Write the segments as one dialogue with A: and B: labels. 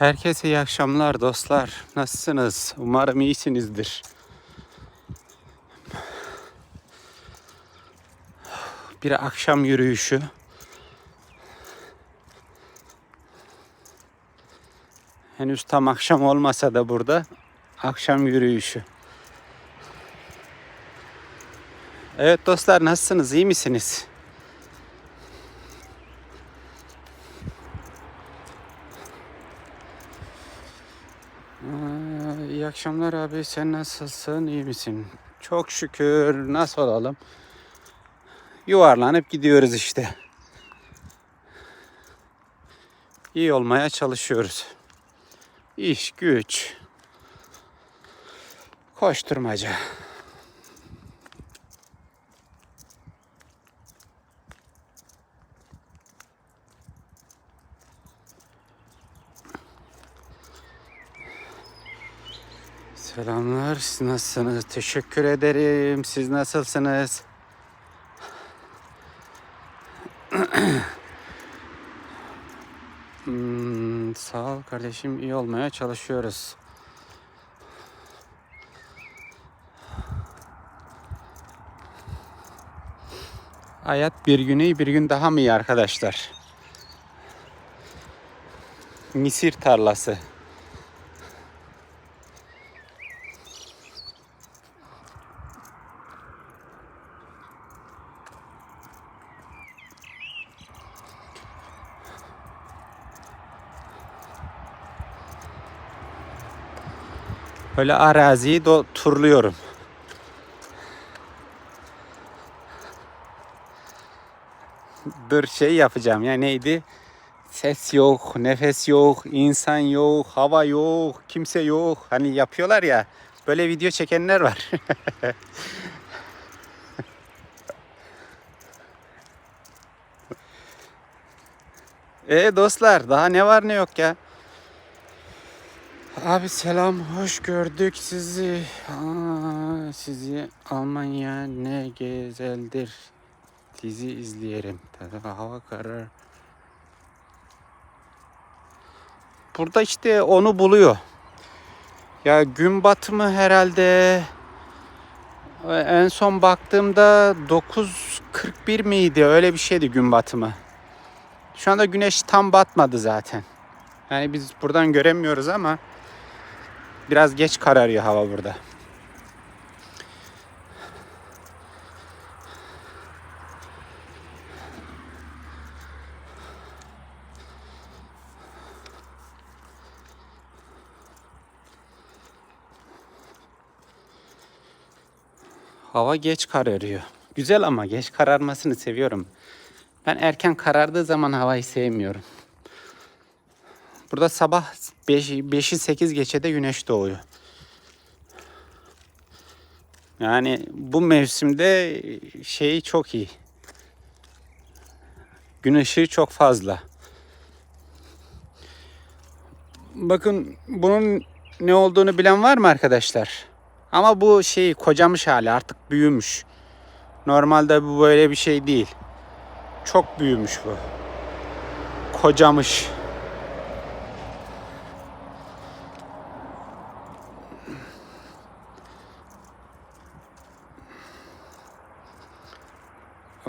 A: Herkese iyi akşamlar dostlar. Nasılsınız? Umarım iyisinizdir. Bir akşam yürüyüşü. Henüz tam akşam olmasa da burada akşam yürüyüşü. Evet dostlar nasılsınız? İyi misiniz? Akşamlar abi. Sen nasılsın? İyi misin? Çok şükür. Nasıl olalım? Yuvarlanıp gidiyoruz işte. İyi olmaya çalışıyoruz. İş, güç. Koşturmaca. Selamlar. Siz nasılsınız? Teşekkür ederim. Siz nasılsınız? Hmm, sağ ol kardeşim. İyi olmaya çalışıyoruz. Hayat bir gün iyi bir gün daha mı iyi arkadaşlar? Misir tarlası. Böyle araziyi do turluyorum. Dur şey yapacağım ya neydi? Ses yok, nefes yok, insan yok, hava yok, kimse yok. Hani yapıyorlar ya. Böyle video çekenler var. e dostlar daha ne var ne yok ya. Abi selam, hoş gördük sizi. Aa, sizi Almanya ne güzeldir. Dizi izleyelim. Tabii hava karar. Burada işte onu buluyor. Ya gün batımı herhalde e, en son baktığımda 9.41 miydi? Öyle bir şeydi gün batımı. Şu anda güneş tam batmadı zaten. Yani biz buradan göremiyoruz ama Biraz geç kararıyor hava burada. Hava geç kararıyor. Güzel ama geç kararmasını seviyorum. Ben erken karardığı zaman havayı sevmiyorum. Burada sabah 5, 5'i 8 geçede güneş doğuyor. Yani bu mevsimde şeyi çok iyi. Gün ışığı çok fazla. Bakın bunun ne olduğunu bilen var mı arkadaşlar? Ama bu şey kocamış hali artık büyümüş. Normalde bu böyle bir şey değil. Çok büyümüş bu. Kocamış.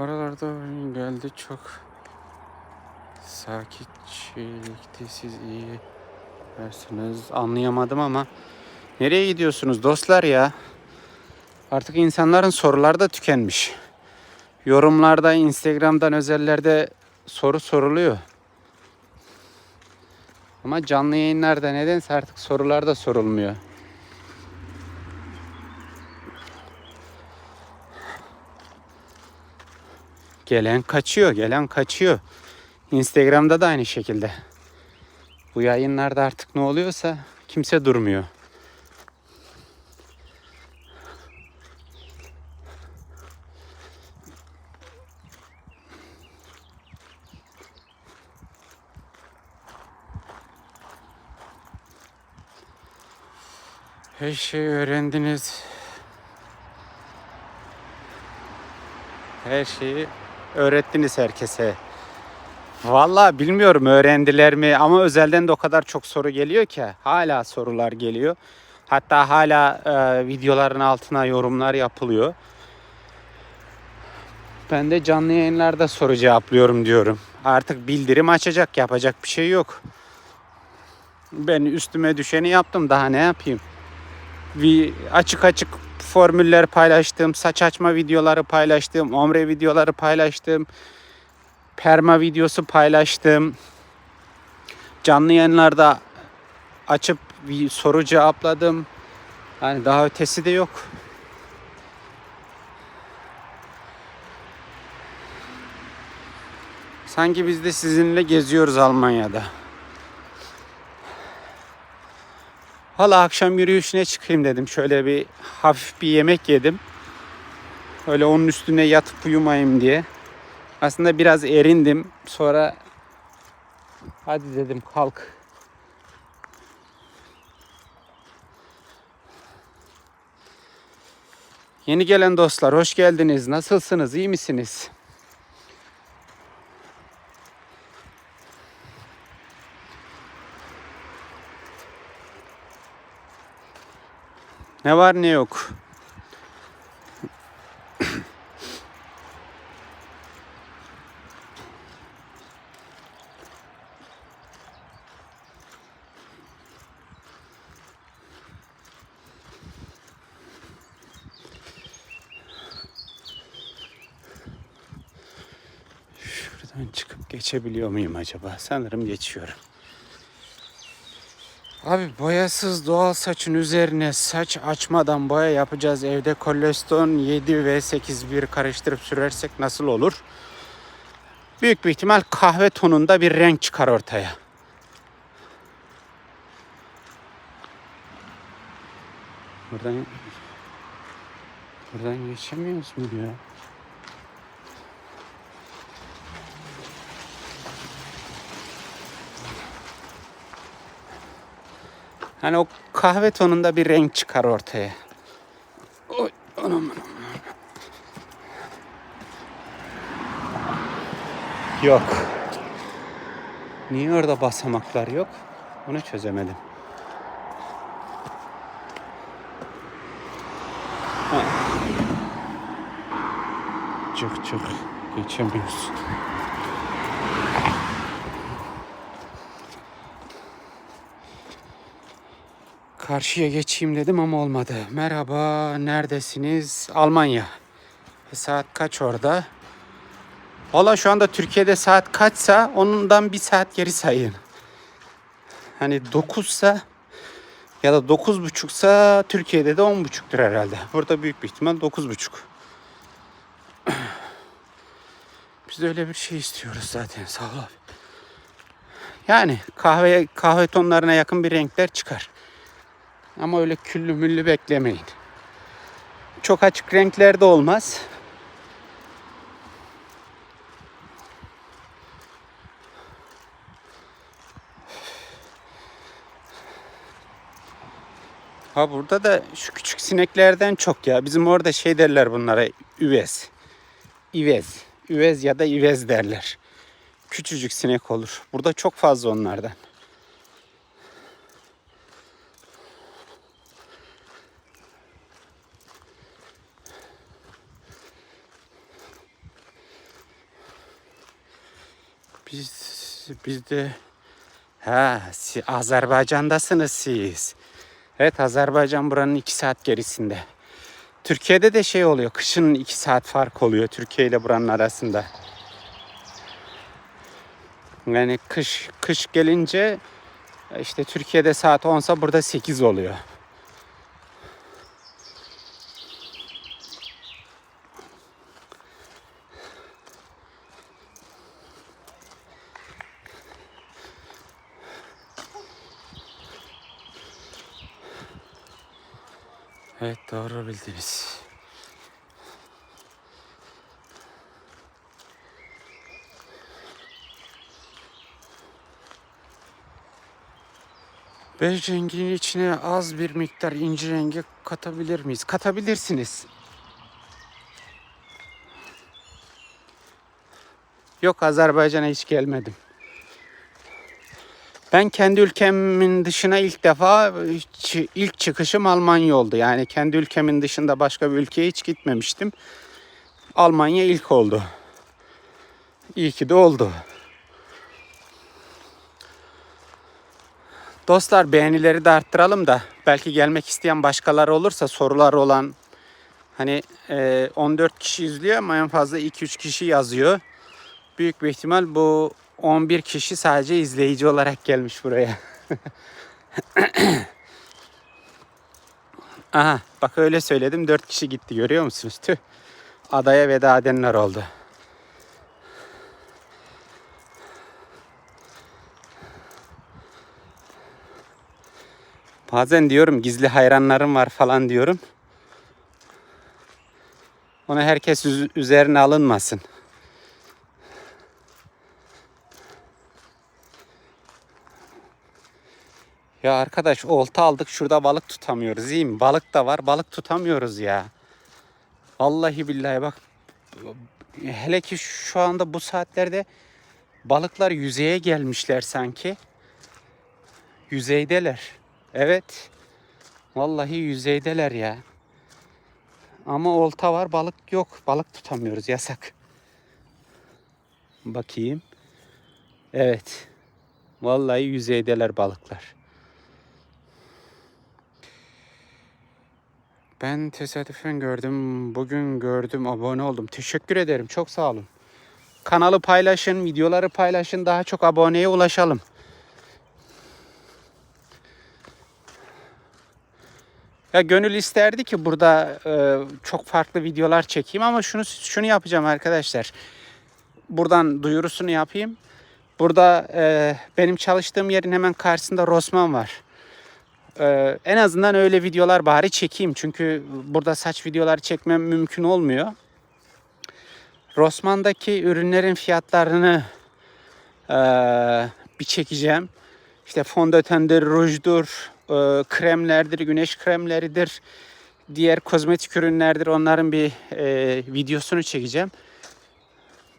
A: Oralarda oyun geldi çok sakitçilikti. Siz iyi versiniz. Anlayamadım ama nereye gidiyorsunuz dostlar ya? Artık insanların soruları da tükenmiş. Yorumlarda instagramdan özellerde soru soruluyor. Ama canlı yayınlarda nedense artık sorular da sorulmuyor Gelen kaçıyor, gelen kaçıyor. Instagram'da da aynı şekilde. Bu yayınlarda artık ne oluyorsa kimse durmuyor. Her şeyi öğrendiniz. Her şeyi öğrettiniz herkese. Vallahi bilmiyorum öğrendiler mi ama özelden de o kadar çok soru geliyor ki hala sorular geliyor. Hatta hala e, videoların altına yorumlar yapılıyor. Ben de canlı yayınlarda soru cevaplıyorum diyorum. Artık bildirim açacak yapacak bir şey yok. Ben üstüme düşeni yaptım daha ne yapayım? Bir açık açık formüller paylaştım, saç açma videoları paylaştım, omre videoları paylaştım perma videosu paylaştım. Canlı yayınlarda açıp bir soru cevapladım. Yani daha ötesi de yok. Sanki biz de sizinle geziyoruz Almanya'da. Hala akşam yürüyüşüne çıkayım dedim. Şöyle bir hafif bir yemek yedim. Öyle onun üstüne yatıp uyumayayım diye. Aslında biraz erindim. Sonra hadi dedim kalk. Yeni gelen dostlar hoş geldiniz. Nasılsınız? İyi misiniz? Ne var ne yok. Şuradan çıkıp geçebiliyor muyum acaba? Sanırım geçiyorum. Abi boyasız doğal saçın üzerine saç açmadan boya yapacağız. Evde koleston 7 ve 8 bir karıştırıp sürersek nasıl olur? Büyük bir ihtimal kahve tonunda bir renk çıkar ortaya. Buradan buradan geçemiyoruz mu ya? Hani o kahve tonunda bir renk çıkar ortaya. Oy, anam anam. Yok. Niye orada basamaklar yok? Onu çözemedim. Ha. Çık çık. Geçemiyoruz. Karşıya geçeyim dedim ama olmadı. Merhaba, neredesiniz? Almanya. E, saat kaç orada? Valla şu anda Türkiye'de saat kaçsa ondan bir saat geri sayın. Hani 9'sa ya da 9.30'sa Türkiye'de de 10.30'dur herhalde. Burada büyük bir ihtimal 9.30. Biz de öyle bir şey istiyoruz zaten sağ ol abi. Yani kahve kahve tonlarına yakın bir renkler çıkar. Ama öyle küllü müllü beklemeyin. Çok açık renklerde olmaz. Ha burada da şu küçük sineklerden çok ya. Bizim orada şey derler bunlara üvez. İvez. Üvez ya da ivez derler. Küçücük sinek olur. Burada çok fazla onlardan. Biz biz de ha si- Azerbaycan'dasınız siz. Evet Azerbaycan buranın iki saat gerisinde. Türkiye'de de şey oluyor. Kışın iki saat fark oluyor Türkiye ile buranın arasında. Yani kış kış gelince işte Türkiye'de saat 10'sa burada 8 oluyor. Evet doğru bildiniz. Bej renginin içine az bir miktar inci rengi katabilir miyiz? Katabilirsiniz. Yok Azerbaycan'a hiç gelmedim. Ben kendi ülkemin dışına ilk defa ilk çıkışım Almanya oldu. Yani kendi ülkemin dışında başka bir ülkeye hiç gitmemiştim. Almanya ilk oldu. İyi ki de oldu. Dostlar beğenileri de arttıralım da belki gelmek isteyen başkaları olursa sorular olan hani e, 14 kişi izliyor ama en fazla 2-3 kişi yazıyor. Büyük bir ihtimal bu 11 kişi sadece izleyici olarak gelmiş buraya. Aha bak öyle söyledim 4 kişi gitti görüyor musunuz? Tüh. Adaya veda edenler oldu. Bazen diyorum gizli hayranlarım var falan diyorum. Ona herkes üz- üzerine alınmasın. Ya arkadaş olta aldık şurada balık tutamıyoruz iyi mi? Balık da var balık tutamıyoruz ya. Vallahi billahi bak hele ki şu anda bu saatlerde balıklar yüzeye gelmişler sanki. Yüzeydeler. Evet. Vallahi yüzeydeler ya. Ama olta var balık yok. Balık tutamıyoruz yasak. Bakayım. Evet. Vallahi yüzeydeler balıklar. Ben tesadüfen gördüm. Bugün gördüm. Abone oldum. Teşekkür ederim. Çok sağ olun. Kanalı paylaşın, videoları paylaşın. Daha çok aboneye ulaşalım. Ya gönül isterdi ki burada e, çok farklı videolar çekeyim ama şunu şunu yapacağım arkadaşlar. Buradan duyurusunu yapayım. Burada e, benim çalıştığım yerin hemen karşısında Rosman var. E, en azından öyle videolar bari çekeyim. Çünkü burada saç videoları çekmem mümkün olmuyor. Rosman'daki ürünlerin fiyatlarını e, bir çekeceğim. İşte fondötendir, rujdur, e, kremlerdir, güneş kremleridir, diğer kozmetik ürünlerdir. Onların bir e, videosunu çekeceğim.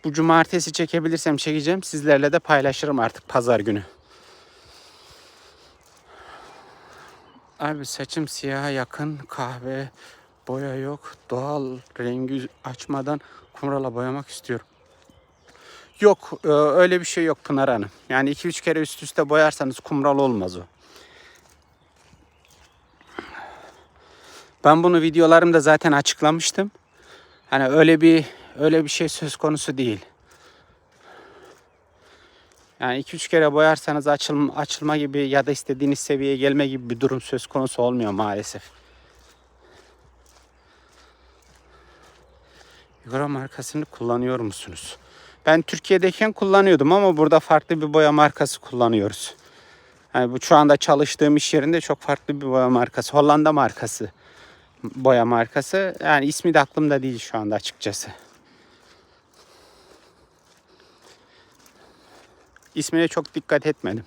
A: Bu cumartesi çekebilirsem çekeceğim. Sizlerle de paylaşırım artık pazar günü. Abi saçım siyaha yakın kahve boya yok. Doğal rengi açmadan kumrala boyamak istiyorum. Yok e, öyle bir şey yok Pınar Hanım. Yani 2-3 kere üst üste boyarsanız kumral olmaz o. Ben bunu videolarımda zaten açıklamıştım. Hani öyle bir öyle bir şey söz konusu değil. Yani 2-3 kere boyarsanız açılma, açılma gibi ya da istediğiniz seviyeye gelme gibi bir durum söz konusu olmuyor maalesef. Yugora markasını kullanıyor musunuz? Ben Türkiye'deyken kullanıyordum ama burada farklı bir boya markası kullanıyoruz. Yani bu şu anda çalıştığım iş yerinde çok farklı bir boya markası. Hollanda markası boya markası. Yani ismi de aklımda değil şu anda açıkçası. İsmine çok dikkat etmedim.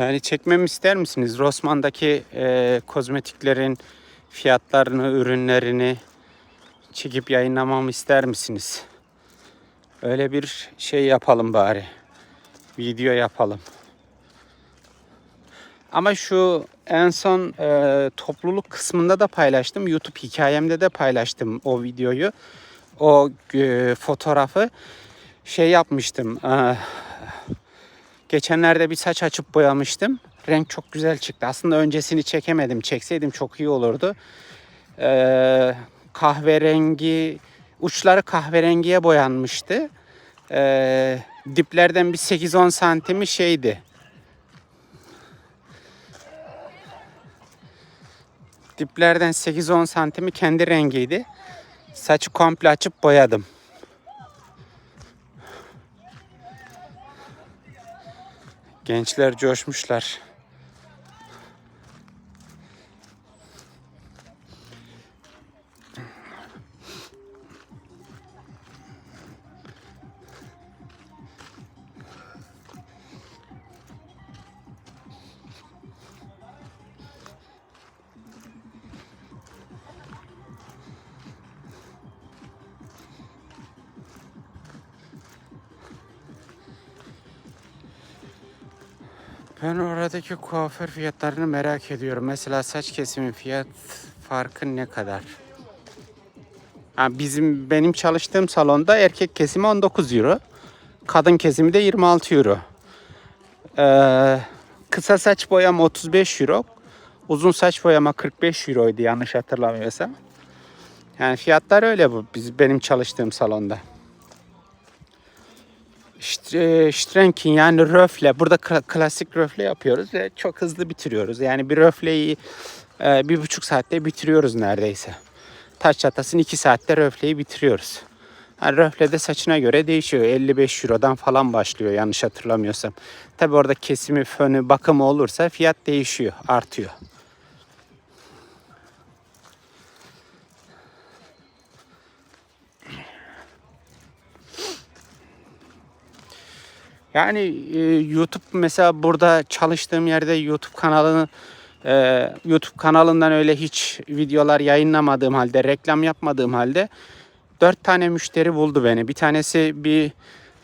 A: Yani çekmemi ister misiniz? Rossmann'daki e, kozmetiklerin fiyatlarını, ürünlerini çekip yayınlamamı ister misiniz? Öyle bir şey yapalım bari. Video yapalım. Ama şu en son e, topluluk kısmında da paylaştım. YouTube hikayemde de paylaştım o videoyu. O e, fotoğrafı şey yapmıştım. E, Geçenlerde bir saç açıp boyamıştım. Renk çok güzel çıktı. Aslında öncesini çekemedim. Çekseydim çok iyi olurdu. Ee, kahverengi, uçları kahverengiye boyanmıştı. Ee, diplerden bir 8-10 santimi şeydi. Diplerden 8-10 santimi kendi rengiydi. Saçı komple açıp boyadım. Gençler coşmuşlar. Ben oradaki kuaför fiyatlarını merak ediyorum. Mesela saç kesimi fiyat farkı ne kadar? Ha, bizim benim çalıştığım salonda erkek kesimi 19 euro. Kadın kesimi de 26 euro. Ee, kısa saç boyama 35 euro. Uzun saç boyama 45 euroydu yanlış hatırlamıyorsam. Yani fiyatlar öyle bu biz benim çalıştığım salonda. St- Strenkin yani röfle. Burada kla- klasik röfle yapıyoruz ve çok hızlı bitiriyoruz. Yani bir röfleyi e, bir buçuk saatte bitiriyoruz neredeyse. Taç çatasını iki saatte röfleyi bitiriyoruz. Yani röfle de saçına göre değişiyor. 55 Euro'dan falan başlıyor yanlış hatırlamıyorsam. Tabi orada kesimi, fönü, bakımı olursa fiyat değişiyor, artıyor. Yani e, YouTube mesela burada çalıştığım yerde YouTube kanalını e, YouTube kanalından öyle hiç videolar yayınlamadığım halde, reklam yapmadığım halde dört tane müşteri buldu beni. Bir tanesi bir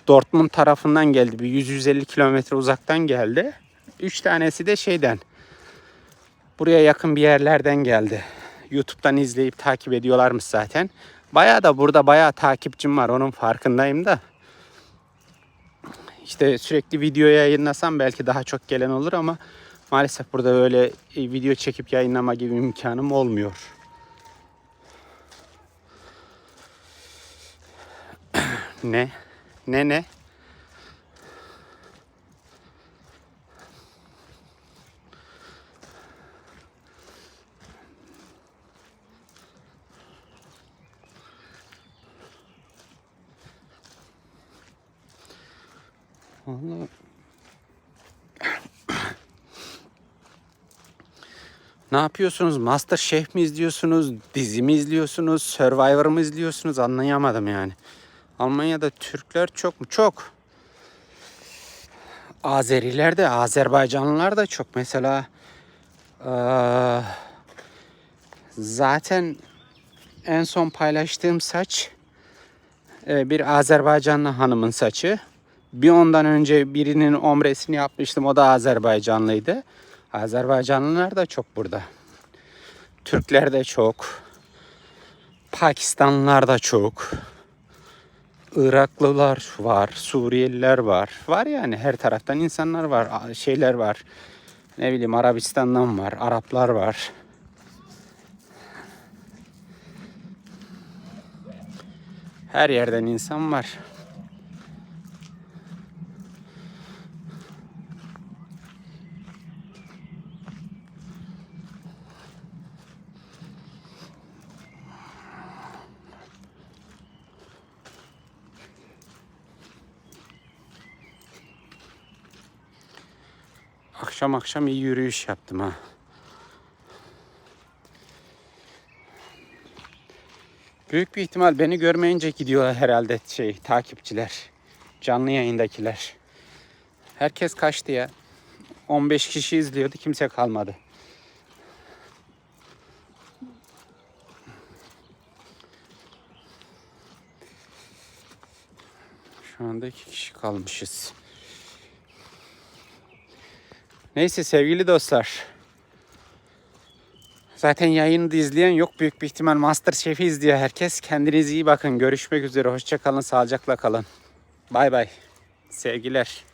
A: Dortmund tarafından geldi. Bir 100-150 kilometre uzaktan geldi. Üç tanesi de şeyden buraya yakın bir yerlerden geldi. YouTube'dan izleyip takip ediyorlarmış zaten. Bayağı da burada bayağı takipçim var. Onun farkındayım da. İşte sürekli video yayınlasam belki daha çok gelen olur ama maalesef burada öyle e, video çekip yayınlama gibi imkanım olmuyor. ne? Ne ne? Vallahi Ne yapıyorsunuz? Master Chef mi izliyorsunuz? Dizi mi izliyorsunuz? Survivor mı izliyorsunuz? Anlayamadım yani. Almanya'da Türkler çok mu? Çok. Azeriler de, Azerbaycanlılar da çok. Mesela zaten en son paylaştığım saç bir Azerbaycanlı hanımın saçı. Bir ondan önce birinin omresini yapmıştım. O da Azerbaycanlıydı. Azerbaycanlılar da çok burada. Türkler de çok. Pakistanlılar da çok. Iraklılar var, Suriyeliler var. Var yani her taraftan insanlar var, şeyler var. Ne bileyim Arabistan'dan var, Araplar var. Her yerden insan var. Akşam akşam iyi yürüyüş yaptım ha. Büyük bir ihtimal beni görmeyince gidiyorlar herhalde şey takipçiler. Canlı yayındakiler. Herkes kaçtı ya. 15 kişi izliyordu kimse kalmadı. Şu anda iki kişi kalmışız. Neyse sevgili dostlar. Zaten yayını da izleyen yok. Büyük bir ihtimal Masterchef'i izliyor herkes. Kendinize iyi bakın. Görüşmek üzere. Hoşça kalın. Sağlıcakla kalın. Bay bay. Sevgiler.